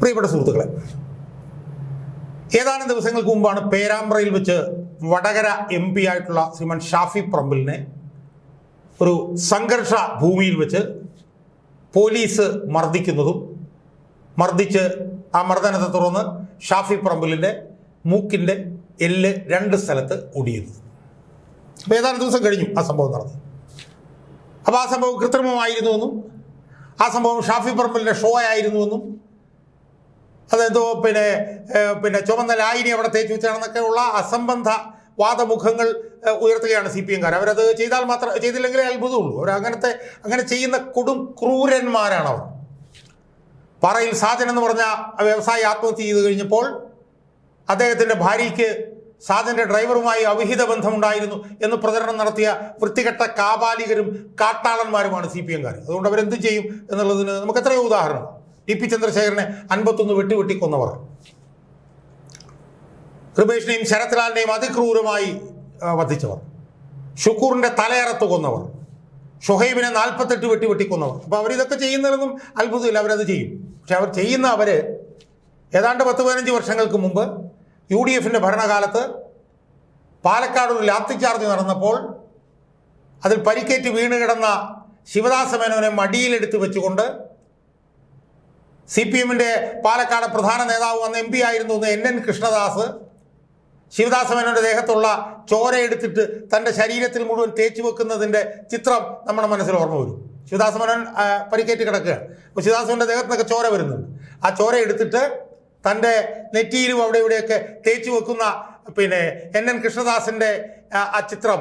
പ്രിയപ്പെട്ട സുഹൃത്തുക്കളെ ഏതാനും ദിവസങ്ങൾക്ക് മുമ്പാണ് പേരാമ്പ്രയിൽ വെച്ച് വടകര എം പി ആയിട്ടുള്ള ശ്രീമൻ ഷാഫി പ്രമ്പിലിനെ ഒരു സംഘർഷ ഭൂമിയിൽ വെച്ച് പോലീസ് മർദ്ദിക്കുന്നതും മർദ്ദിച്ച് ആ മർദ്ദനത്തെ തുടർന്ന് ഷാഫി പ്രമ്പിലിന്റെ മൂക്കിന്റെ എല്ല് രണ്ട് സ്ഥലത്ത് ഒടിയുന്നത് അപ്പോൾ ഏതാനും ദിവസം കഴിഞ്ഞു ആ സംഭവം നടന്നു. അപ്പോൾ ആ സംഭവം കൃത്രിമമായിരുന്നുവെന്നും ആ സംഭവം ഷാഫി പറമ്പിലിന്റെ ഷോ ആയിരുന്നുവെന്നും അതെന്തോ പിന്നെ പിന്നെ ചുമന്ന ലായിനി അവിടെ തേച്ച് വെച്ചാണെന്നൊക്കെ ഉള്ള അസംബന്ധ വാദമുഖങ്ങൾ ഉയർത്തുകയാണ് സി പി എംകാർ. അവരത് ചെയ്താൽ മാത്രം ചെയ്തില്ലെങ്കിലേ അത്ഭുതമുള്ളൂ. അവർ അങ്ങനത്തെ അങ്ങനെ ചെയ്യുന്ന കൊടും ക്രൂരന്മാരാണ് അവർ പാറയിൽ സാജൻ എന്ന് പറഞ്ഞ വ്യവസായി ആത്മഹത്യ ചെയ്ത് കഴിഞ്ഞപ്പോൾ അദ്ദേഹത്തിന്റെ ഭാര്യയ്ക്ക് സാജന്റെ ഡ്രൈവറുമായി അവിഹിത ബന്ധമുണ്ടായിരുന്നു എന്ന് പ്രചരണം നടത്തിയ വൃത്തികെട്ട കാപാലികരും കാട്ടാളന്മാരുമാണ് സി പി എംകാർ. അതുകൊണ്ട് അവരെന്ത് ചെയ്യും എന്നുള്ളതിന് നമുക്ക് എത്രയോ ഉദാഹരണം ടി പി ചന്ദ്രശേഖരനെ അൻപത്തൊന്ന് വെട്ടി വെട്ടി കൊന്നവർ കൃപേഷിനെയും ശരത്ലാലിനെയും അതിക്രൂരമായി വധിച്ചവർ. ഷുക്കൂറിന്റെ തലയറത്ത് കൊന്നവർ. ഷുഹൈബിനെ നാൽപ്പത്തെട്ട് വെട്ടി കൊന്നവർ അപ്പോൾ അവരിതൊക്കെ ചെയ്യുന്നതൊന്നും അത്ഭുതമില്ല അവരത് ചെയ്യും. പക്ഷെ അവർ ചെയ്യുന്ന അവർ ഏതാണ്ട് പത്ത് പതിനഞ്ച് വർഷങ്ങൾക്ക് മുമ്പ് യു ഡി എഫിന്റെ ഭരണകാലത്ത് പാലക്കാട് ഒരു ലാത്തിച്ചാർജ് നടന്നപ്പോൾ അതിൽ പരിക്കേറ്റ് വീണ് കിടന്ന ശിവദാസ മേനോനെ മടിയിലെടുത്ത് വെച്ചുകൊണ്ട് സി പി എമ്മിന്റെ പാലക്കാട് പ്രധാന നേതാവ് വന്ന എം പി ആയിരുന്നു എൻ എൻ കൃഷ്ണദാസ്. ശിവദാസ മേനോന്റെ ദേഹത്തുള്ള ചോര എടുത്തിട്ട് തന്റെ ശരീരത്തിൽ മുഴുവൻ തേച്ചു വെക്കുന്നതിന്റെ ചിത്രം നമ്മുടെ മനസ്സിൽ ഓർമ്മ വരും. ശിവദാസ മേനോൻ പരിക്കേറ്റ് കിടക്കുകയാണ്. അപ്പോൾ ശിവദാസന്റെ ദേഹത്ത് നിന്നൊക്കെ ചോര വരുന്നുണ്ട്. ആ ചോര എടുത്തിട്ട് തന്റെ നെറ്റിയിലും അവിടെ ഇവിടെയൊക്കെ തേച്ച് വെക്കുന്ന പിന്നെ എൻ എൻ കൃഷ്ണദാസിന്റെ ആ ചിത്രം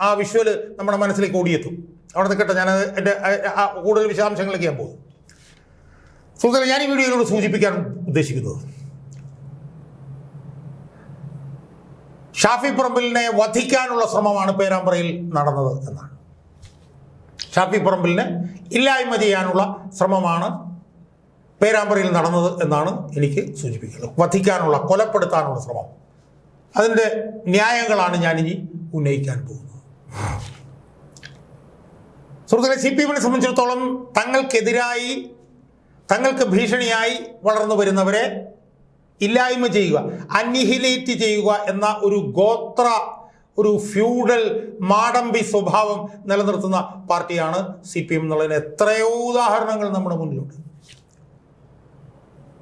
ആ വിഷ്വൽ നമ്മുടെ മനസ്സിലേക്ക് ഓടിയെത്തും. അവിടെ നിൽക്കട്ടെ ഞാൻ എന്റെ കൂടുതൽ വിശദാംശങ്ങളിലേക്ക് ഞാൻ പോകും. സുഹൃത്തുക്കളെ ഞാൻ ഈ വീഡിയോയിലൂടെ സൂചിപ്പിക്കാൻ ഉദ്ദേശിക്കുന്നത് ഷാഫി പറമ്പിലിനെ വധിക്കാനുള്ള ശ്രമമാണ് പേരാമ്പ്രയിൽ നടന്നത് എന്നാണ്. ഷാഫി പറമ്പിലിനെ ഇല്ലായ്മ ചെയ്യാനുള്ള ശ്രമമാണ് പേരാമ്പ്രയിൽ നടന്നത് എന്നാണ് എനിക്ക് സൂചിപ്പിക്കുന്നത്. വധിക്കാനുള്ള കൊലപ്പെടുത്താനുള്ള ശ്രമം. അതിന്റെ ന്യായങ്ങളാണ് ഞാനിനി ഉന്നയിക്കാൻ പോകുന്നത്. സുഹൃത്തുക്കളെ സി പി എമ്മിനെ സംബന്ധിച്ചിടത്തോളം തങ്ങൾക്കെതിരായി തങ്ങൾക്ക് ഭീഷണിയായി വളർന്നു വരുന്നവരെ ഇല്ലായ്മ ചെയ്യുക അന്നിഹിലേറ്റ് ചെയ്യുക എന്ന ഒരു ഗോത്ര ഒരു ഫ്യൂഡൽ മാടമ്പി സ്വഭാവം നിലനിർത്തുന്ന പാർട്ടിയാണ് സി പി എം എന്നുള്ളതിന് എത്രയോ ഉദാഹരണങ്ങൾ നമ്മുടെ മുന്നിലുണ്ട്.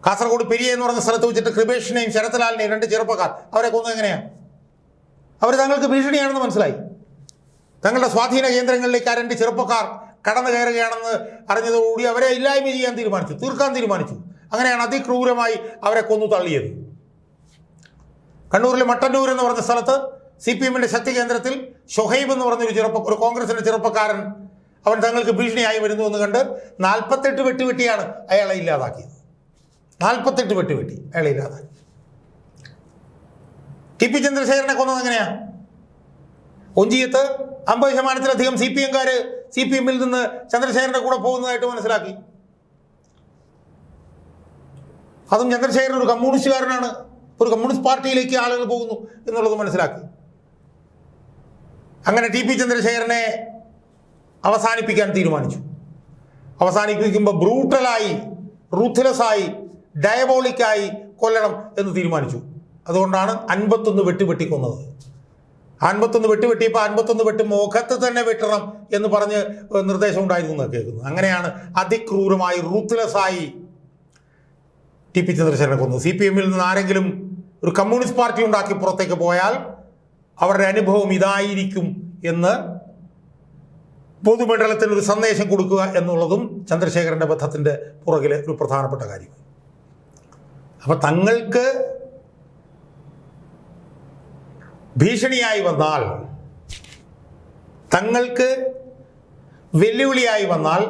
കാസർഗോഡ് പെരിയ എന്ന് പറഞ്ഞ സ്ഥലത്ത് വെച്ചിട്ട് കൃപേഷിനെയും ശരത്ലാലിനെയും രണ്ട് ചെറുപ്പക്കാർ അവരെ കൊന്നു എങ്ങനെയാണ് അവർ തങ്ങൾക്ക് ഭീഷണിയാണെന്ന് മനസ്സിലായി. തങ്ങളുടെ സ്വാധീന കേന്ദ്രങ്ങളിലേക്ക് ആ രണ്ട് ചെറുപ്പക്കാർ കടന്നു കയറുകയാണെന്ന് അറിഞ്ഞതോടുകൂടി അവരെ ഇല്ലായ്മ ചെയ്യാൻ തീരുമാനിച്ചു തീർക്കാൻ തീരുമാനിച്ചു. അങ്ങനെയാണ് അതിക്രൂരമായി അവരെ കൊന്നു തള്ളിയത്. കണ്ണൂരിലെ മട്ടന്നൂർ എന്ന് പറഞ്ഞ സ്ഥലത്ത് സി പി എമ്മിന്റെ ശക്തി കേന്ദ്രത്തിൽ ഷൊഹൈബ് എന്ന് പറഞ്ഞൊരു ചെറുപ്പ ഒരു കോൺഗ്രസിന്റെ ചെറുപ്പക്കാരൻ അവൻ തങ്ങൾക്ക് ഭീഷണിയായി വരുന്നു എന്ന് കണ്ട് നാൽപ്പത്തെട്ട് വെട്ടുവെട്ടിയാണ് അയാളെ ഇല്ലാതാക്കിയത്. നാൽപ്പത്തെട്ട് വെട്ടുവെട്ടി അയാളെ ഇല്ലാതാക്കി. ടി പി ചന്ദ്രശേഖരനെ കൊന്നത് എങ്ങനെയാ? ഒഞ്ചിയത്ത് അമ്പത് ശതമാനത്തിലധികം സി പി എംകാർ സി പി എമ്മിൽ നിന്ന് ചന്ദ്രശേഖരന്റെ കൂടെ പോകുന്നതായിട്ട് മനസ്സിലാക്കി. അതും ചന്ദ്രശേഖരൻ ഒരു കമ്മ്യൂണിസ്റ്റുകാരനാണ്. ഒരു കമ്മ്യൂണിസ്റ്റ് പാർട്ടിയിലേക്ക് ആളുകൾ പോകുന്നു എന്നുള്ളത് മനസ്സിലാക്കി. അങ്ങനെ ടി പി ചന്ദ്രശേഖരനെ അവസാനിപ്പിക്കാൻ തീരുമാനിച്ചു. അവസാനിപ്പിക്കുമ്പോൾ ബ്രൂട്ടലായി റൂത്ത്ലെസ്സായി ഡയബോളിക്കായി കൊല്ലണം എന്ന് തീരുമാനിച്ചു. അതുകൊണ്ടാണ് അൻപത്തൊന്ന് വെട്ടി വെട്ടിക്കൊന്നത്. അൻപത്തൊന്ന് വെട്ടി വെട്ടി വെട്ടിയപ്പോൾ അൻപത്തൊന്ന് വെട്ടി മുഖത്ത് തന്നെ വെട്ടണം എന്ന് പറഞ്ഞ് നിർദ്ദേശം ഉണ്ടായിരുന്നു എന്നാണ് കേൾക്കുന്നത് അങ്ങനെയാണ് അതിക്രൂരമായി റൂത്ത്ലെസ്സായി ടി പി ചന്ദ്രശേഖരനെ കൊന്നു സി പി എമ്മിൽ നിന്ന് ആരെങ്കിലും ഒരു കമ്മ്യൂണിസ്റ്റ് പാർട്ടി ഉണ്ടാക്കി പുറത്തേക്ക് പോയാൽ അവരുടെ അനുഭവം ഇതായിരിക്കും എന്ന് പൊതുമണ്ഡലത്തിന് ഒരു സന്ദേശം കൊടുക്കുക എന്നുള്ളതും ചന്ദ്രശേഖരന്റെ ബന്ധത്തിന്റെ പുറകിലെ ഒരു പ്രധാനപ്പെട്ട കാര്യം. അപ്പൊ തങ്ങൾക്ക് ഭീഷണിയായി വന്നാൽ തങ്ങൾക്ക് വെല്ലുവിളിയായി വന്നാൽ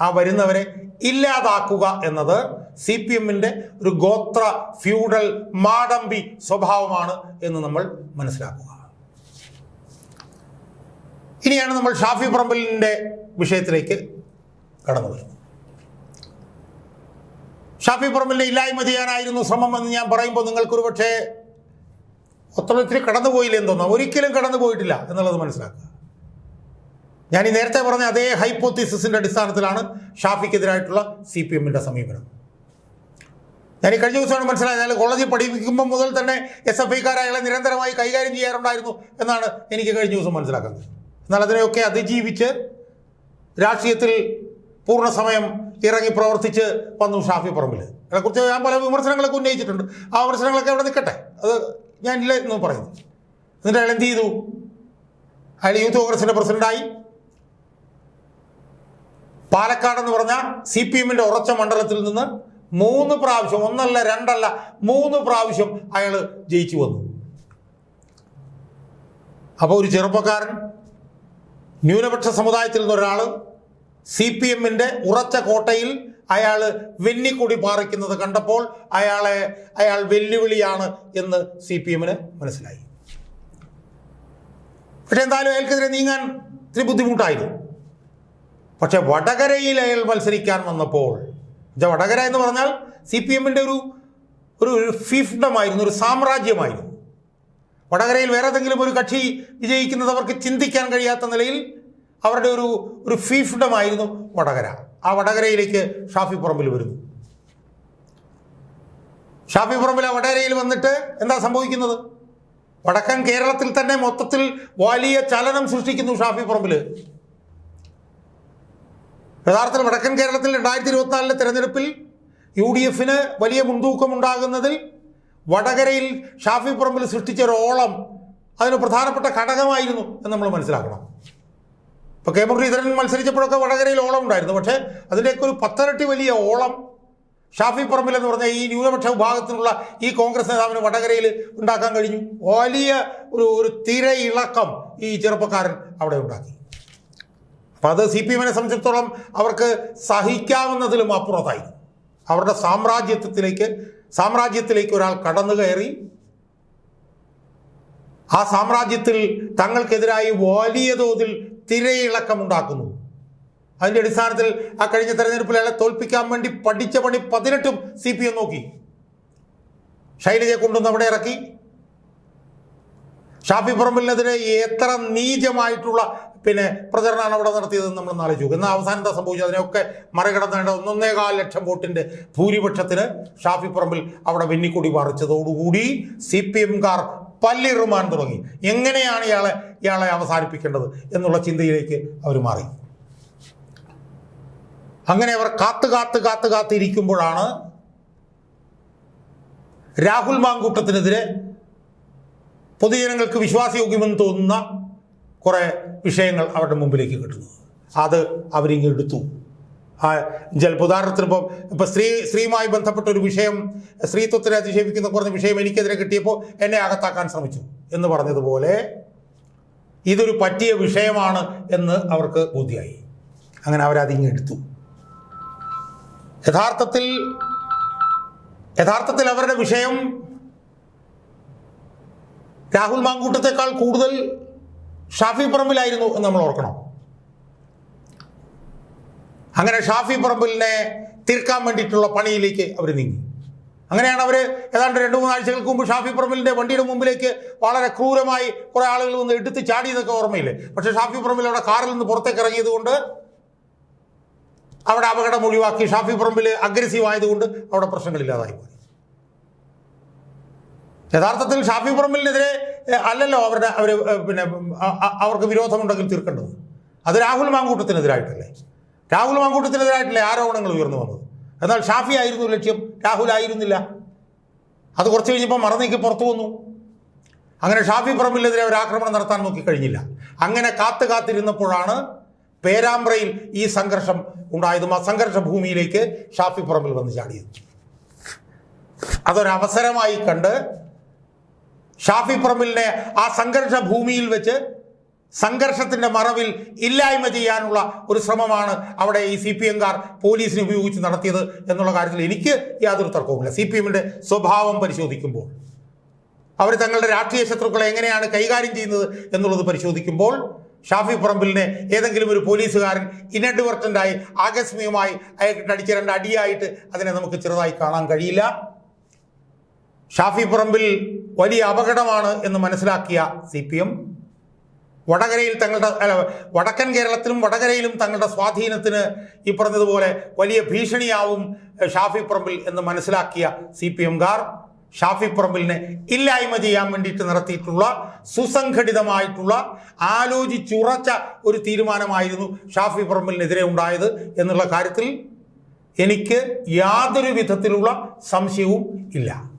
ആ വരുന്നവരെ ഇല്ലാതാക്കുക എന്നത് സി പി എമ്മിന്റെ ഒരു ഗോത്ര ഫ്യൂഡൽ മാടമ്പി സ്വഭാവമാണ് എന്ന് നമ്മൾ മനസ്സിലാക്കുക. ഇനിയാണ് നമ്മൾ ഷാഫി പറമ്പലിന്റെ വിഷയത്തിലേക്ക് കടന്നു വരുന്നത്. ഷാഫി പറമ്പലിനെ ഇല്ലായ്മ ചെയ്യാനായിരുന്നു ശ്രമം എന്ന് ഞാൻ പറയുമ്പോൾ നിങ്ങൾക്കൊരു പക്ഷേ ഒത്തിരി കടന്നുപോയില്ലെന്ന് തോന്നാം ഒരിക്കലും കടന്നു പോയിട്ടില്ല എന്നുള്ളത് മനസ്സിലാക്കുക. ഞാൻ ഈ നേരത്തെ പറഞ്ഞ അതേ ഹൈപ്പോത്തിസിന്റെ അടിസ്ഥാനത്തിലാണ് ഷാഫിക്കെതിരായിട്ടുള്ള സി പി എമ്മിന്റെ സമീപനം. ഞാൻ ഈ കഴിഞ്ഞ ദിവസമാണ് മനസ്സിലായത് അയാൾ കോളേജിൽ പഠിപ്പിക്കുമ്പോൾ മുതൽ തന്നെ എസ് എഫ് ഐക്കാർ നിരന്തരമായി കൈകാര്യം ചെയ്യാറുണ്ടായിരുന്നു എന്നാണ് എനിക്ക് കഴിഞ്ഞ ദിവസം മനസ്സിലാക്കുന്നത്. എന്നാൽ അതിനെയൊക്കെ അതിജീവിച്ച് രാഷ്ട്രീയത്തിൽ പൂർണസമയം ഇറങ്ങി പ്രവർത്തിച്ച് വന്നു ഷാഫി പറമ്പിൽ അതിനെക്കുറിച്ച് ഞാൻ പല വിമർശനങ്ങളൊക്കെ ഉന്നയിച്ചിട്ടുണ്ട്. ആ വിമർശനങ്ങളൊക്കെ അവിടെ നിൽക്കട്ടെ. അത് ഞാൻ ഇല്ല എന്ന് പറയുന്നു. എന്നിട്ട് അയാൾ എന്ത് ചെയ്തു? അയാൾ യൂത്ത് കോൺഗ്രസിന്റെ പ്രസിഡന്റായി. പാലക്കാട് എന്ന് പറഞ്ഞ സി പി എമ്മിന്റെ ഉറച്ച മണ്ഡലത്തിൽ നിന്ന് മൂന്ന് പ്രാവശ്യം ഒന്നല്ല രണ്ടല്ല മൂന്ന് പ്രാവശ്യം അയാൾ ജയിച്ചു വന്നു. അപ്പോൾ ഒരു ചെറുപ്പക്കാരൻ ന്യൂനപക്ഷ സമുദായത്തിൽ നിന്നൊരാൾ സി പി എമ്മിന്റെ ഉറച്ച കോട്ടയിൽ അയാൾ വെന്നിക്കൊടി പാറിക്കുന്നത് കണ്ടപ്പോൾ അയാളെ അയാൾ വെല്ലുവിളിയാണ് എന്ന് സി പി എമ്മിന് മനസ്സിലായി. പക്ഷെ എന്തായാലും അയാൾക്കെതിരെ നീങ്ങാൻ ഇത്തിരി ബുദ്ധിമുട്ടായിരുന്നു. പക്ഷെ വടകരയിൽ അയാൾ മത്സരിക്കാൻ വന്നപ്പോൾ വടകര എന്ന് പറഞ്ഞാൽ സി പി എമ്മിന്റെ ഒരു ഒരു ഫിഫ്ഡമായിരുന്നു ഒരു സാമ്രാജ്യമായിരുന്നു. വടകരയിൽ വേറെ ഏതെങ്കിലും ഒരു കക്ഷി വിജയിക്കുന്നത് അവർക്ക് ചിന്തിക്കാൻ കഴിയാത്ത നിലയിൽ അവരുടെ ഒരു ഒരു ഫീഫ്ഡമായിരുന്നു വടകര. ആ വടകരയിലേക്ക് ഷാഫി പറമ്പിൽ വരുന്നു. ഷാഫി പറമ്പിൽ ആ വടകരയിൽ വന്നിട്ട് എന്താ സംഭവിക്കുന്നത്? വടക്കൻ കേരളത്തിൽ തന്നെ മൊത്തത്തിൽ വലിയ ചലനം സൃഷ്ടിക്കുന്നു ഷാഫി പറമ്പിൽ യഥാർത്ഥത്തിൽ വടക്കൻ കേരളത്തിൽ രണ്ടായിരത്തി ഇരുപത്തിനാലിലെ തെരഞ്ഞെടുപ്പിൽ യു ഡി എഫിന് വലിയ മുൻതൂക്കം ഉണ്ടാകുന്നതിൽ വടകരയിൽ ഷാഫി പറമ്പിൽ സൃഷ്ടിച്ച ഒരു ഓളം അതിന് പ്രധാനപ്പെട്ട ഘടകമായിരുന്നു എന്ന് നമ്മൾ മനസ്സിലാക്കണം. ഇപ്പോൾ കെ മുരളീധരൻ മത്സരിച്ചപ്പോഴൊക്കെ വടകരയിൽ ഓളം ഉണ്ടായിരുന്നു. പക്ഷേ അതിന്റെയൊക്കെ ഒരു പത്തരട്ടി വലിയ ഓളം ഷാഫി പറമ്പിൽ എന്ന് പറഞ്ഞ ഈ ന്യൂനപക്ഷ വിഭാഗത്തിനുള്ള ഈ കോൺഗ്രസ് നേതാവിന് വടകരയിൽ ഉണ്ടാക്കാൻ കഴിഞ്ഞു. വലിയ ഒരു ഒരു തിരയിളക്കം ഈ ചെറുപ്പക്കാരൻ അവിടെ ഉണ്ടാക്കി. അപ്പം അത് സി പി എമ്മിനെ സംബന്ധിച്ചിടത്തോളം അവർക്ക് സഹിക്കാവുന്നതിലും അപ്പുറത്തായി. അവരുടെ സാമ്രാജ്യത്വത്തിലേക്ക് സാമ്രാജ്യത്തിലേക്ക് ഒരാൾ കടന്നു കയറി. ആ സാമ്രാജ്യത്തിൽ തങ്ങൾക്കെതിരായി വലിയ തോതിൽ തിരയിളക്കമുണ്ടാക്കുന്നു. അതിന്റെ അടിസ്ഥാനത്തിൽ ആ കഴിഞ്ഞ തെരഞ്ഞെടുപ്പിൽ അയാളെ തോൽപ്പിക്കാൻ വേണ്ടി പഠിച്ച പണി പതിനെട്ടും സി പി എം നോക്കി. ശൈലജയെ കൊണ്ടുവന്ന് അവിടെ ഇറക്കി. ഷാഫി പറമ്പിലിനെതിരെ എത്ര നീചമായിട്ടുള്ള പിന്നെ പ്രചരണമാണ് അവിടെ നടത്തിയതെന്ന് നമ്മൾ നാളെ ചോദിക്കും. എന്നാൽ അവസാനം എന്താ സംഭവിച്ചു. അതിനെയൊക്കെ മറികടന്നേണ്ട ഒന്നൊന്നേകാൽ ലക്ഷം വോട്ടിന്റെ ഭൂരിപക്ഷത്തിന് ഷാഫി പറമ്പിൽ അവിടെ വെന്നിക്കൊടി പറിച്ചതോടുകൂടി സി പി എംകാർ പല്ലിറുമാൻ തുടങ്ങി. എങ്ങനെയാണ് ഇയാളെ ഇയാളെ അവസാനിപ്പിക്കേണ്ടത് എന്നുള്ള ചിന്തയിലേക്ക് അവർ മാറി. അങ്ങനെ അവർ കാത്ത് കാത്ത് കാത്ത് കാത്തിരിക്കുമ്പോഴാണ് രാഹുൽ മാങ്കൂട്ടത്തിനെതിരെ പൊതുജനങ്ങൾക്ക് വിശ്വാസയോഗ്യമെന്ന് തോന്നുന്ന കുറേ വിഷയങ്ങൾ അവരുടെ മുമ്പിലേക്ക് കിട്ടുന്നത് അത് അവരിങ്ങ് എടുത്തു. ചിലപ്പോൾ ഉദാഹരണത്തിന് ഇപ്പം ഇപ്പം സ്ത്രീ സ്ത്രീയുമായി ബന്ധപ്പെട്ട ഒരു വിഷയം സ്ത്രീത്വത്തിനെ അധിക്ഷേപിക്കുന്ന കുറഞ്ഞ വിഷയം എനിക്കെതിരെ കിട്ടിയപ്പോൾ എന്നെ അകത്താക്കാൻ ശ്രമിച്ചു എന്ന് പറഞ്ഞതുപോലെ ഇതൊരു പറ്റിയ വിഷയമാണ് എന്ന് അവർക്ക് ബോധ്യമായി അങ്ങനെ അവരതിങ്ങെടുത്തു യഥാർത്ഥത്തിൽ യഥാർത്ഥത്തിൽ അവരുടെ വിഷയം രാഹുൽ മാങ്കൂട്ടത്തെക്കാൾ കൂടുതൽ ഷാഫി പറമ്പിലായിരുന്നു എന്ന് നമ്മൾ ഓർക്കണം. അങ്ങനെ ഷാഫി പറമ്പിലിനെ തീർക്കാൻ വേണ്ടിയിട്ടുള്ള പണിയിലേക്ക് അവർ നീങ്ങി. അങ്ങനെയാണ് അവർ ഏതാണ്ട് രണ്ട് മൂന്നാഴ്ചകൾക്ക് മുമ്പ് ഷാഫി പറമ്പിലിന്റെ വണ്ടിയുടെ മുമ്പിലേക്ക് വളരെ ക്രൂരമായി കുറെ ആളുകൾ വന്ന് എടുത്ത് ചാടിയതൊക്കെ ഓർമ്മയില്ലേ? പക്ഷേ ഷാഫി പറമ്പിൽ അവിടെ കാറിൽ നിന്ന് പുറത്തേക്ക് ഇറങ്ങിയതുകൊണ്ട് അവിടെ അപകടം ഒഴിവാക്കി ഷാഫി പറമ്പിൽ അഗ്രസീവ് ആയതുകൊണ്ട് അവിടെ പ്രശ്നങ്ങളില്ലാതായി പോയി. യഥാർത്ഥത്തിൽ ഷാഫി പറമ്പിലിനെതിരെ അല്ലല്ലോ അവരുടെ അവർ പിന്നെ അവർക്ക് വിരോധമുണ്ടെങ്കിൽ തീർക്കേണ്ടത്. അത് രാഹുൽ മാങ്കൂട്ടത്തിനെതിരായിട്ടല്ലേ? രാഹുൽ മാങ്കൂട്ടത്തിനെതിരായിട്ടല്ലേ ആരോപണങ്ങൾ ഉയർന്നു വന്നത്? എന്നാൽ ഷാഫി ആയിരുന്നു ലക്ഷ്യം രാഹുൽ ആയിരുന്നില്ല. അത് കുറച്ച് കഴിഞ്ഞപ്പോൾ മറന്നേക്ക് പുറത്തു വന്നു. അങ്ങനെ ഷാഫി പറമ്പിലെതിരെ ഒരു ആക്രമണം നടത്താൻ നോക്കി കഴിഞ്ഞില്ല. അങ്ങനെ കാത്തു കാത്തിരുന്നപ്പോഴാണ് പേരാമ്പ്രയിൽ ഈ സംഘർഷം ഉണ്ടായതും. ആ സംഘർഷ ഭൂമിയിലേക്ക് ഷാഫി പറമ്പിൽ വന്ന് ചാടിയത്. അതൊരവസരമായി കണ്ട് ഷാഫി പറമ്പിലിനെ ആ സംഘർഷ ഭൂമിയിൽ വെച്ച് സംഘർഷത്തിന്റെ മറവിൽ ഇല്ലായ്മ ചെയ്യാനുള്ള ഒരു ശ്രമമാണ് അവിടെ ഈ സി പി എംകാർ പോലീസിനെ ഉപയോഗിച്ച് നടത്തിയത് എന്നുള്ള കാര്യത്തിൽ എനിക്ക് യാതൊരു തർക്കവുമില്ല. സി പി എമ്മിന്റെ സ്വഭാവം പരിശോധിക്കുമ്പോൾ അവർ തങ്ങളുടെ രാഷ്ട്രീയ ശത്രുക്കളെ എങ്ങനെയാണ് കൈകാര്യം ചെയ്യുന്നത് എന്നുള്ളത് പരിശോധിക്കുമ്പോൾ ഷാഫി പറമ്പിലിനെ ഏതെങ്കിലും ഒരു പോലീസുകാരൻ ഇനഡ്വർട്ടന്റായി ആകസ്മികമായി അയാൾക്ക് അടിച്ച രണ്ട് അടിയായിട്ട് അതിനെ നമുക്ക് ചെറുതായി കാണാൻ കഴിയില്ല. ഷാഫി പറമ്പിൽ വലിയ അപകടമാണ് എന്ന് മനസ്സിലാക്കിയ സി പി എം വടകരയിൽ തങ്ങളുടെ അല്ല വടക്കൻ കേരളത്തിലും വടകരയിലും തങ്ങളുടെ സ്വാധീനത്തിന് ഈ പറഞ്ഞതുപോലെ വലിയ ഭീഷണിയാവും ഷാഫി പറമ്പിൽ എന്ന് മനസ്സിലാക്കിയ സി പി എംകാർ ഷാഫി പറമ്പിലിനെ ഇല്ലായ്മ ചെയ്യാൻ വേണ്ടിയിട്ട് നടത്തിയിട്ടുള്ള സുസംഘടിതമായിട്ടുള്ള ആലോചിച്ചുറച്ച ഒരു തീരുമാനമായിരുന്നു ഷാഫി പറമ്പിലിനെതിരെ ഉണ്ടായത് എന്നുള്ള കാര്യത്തിൽ എനിക്ക് യാതൊരു വിധത്തിലുള്ള സംശയവും ഇല്ല.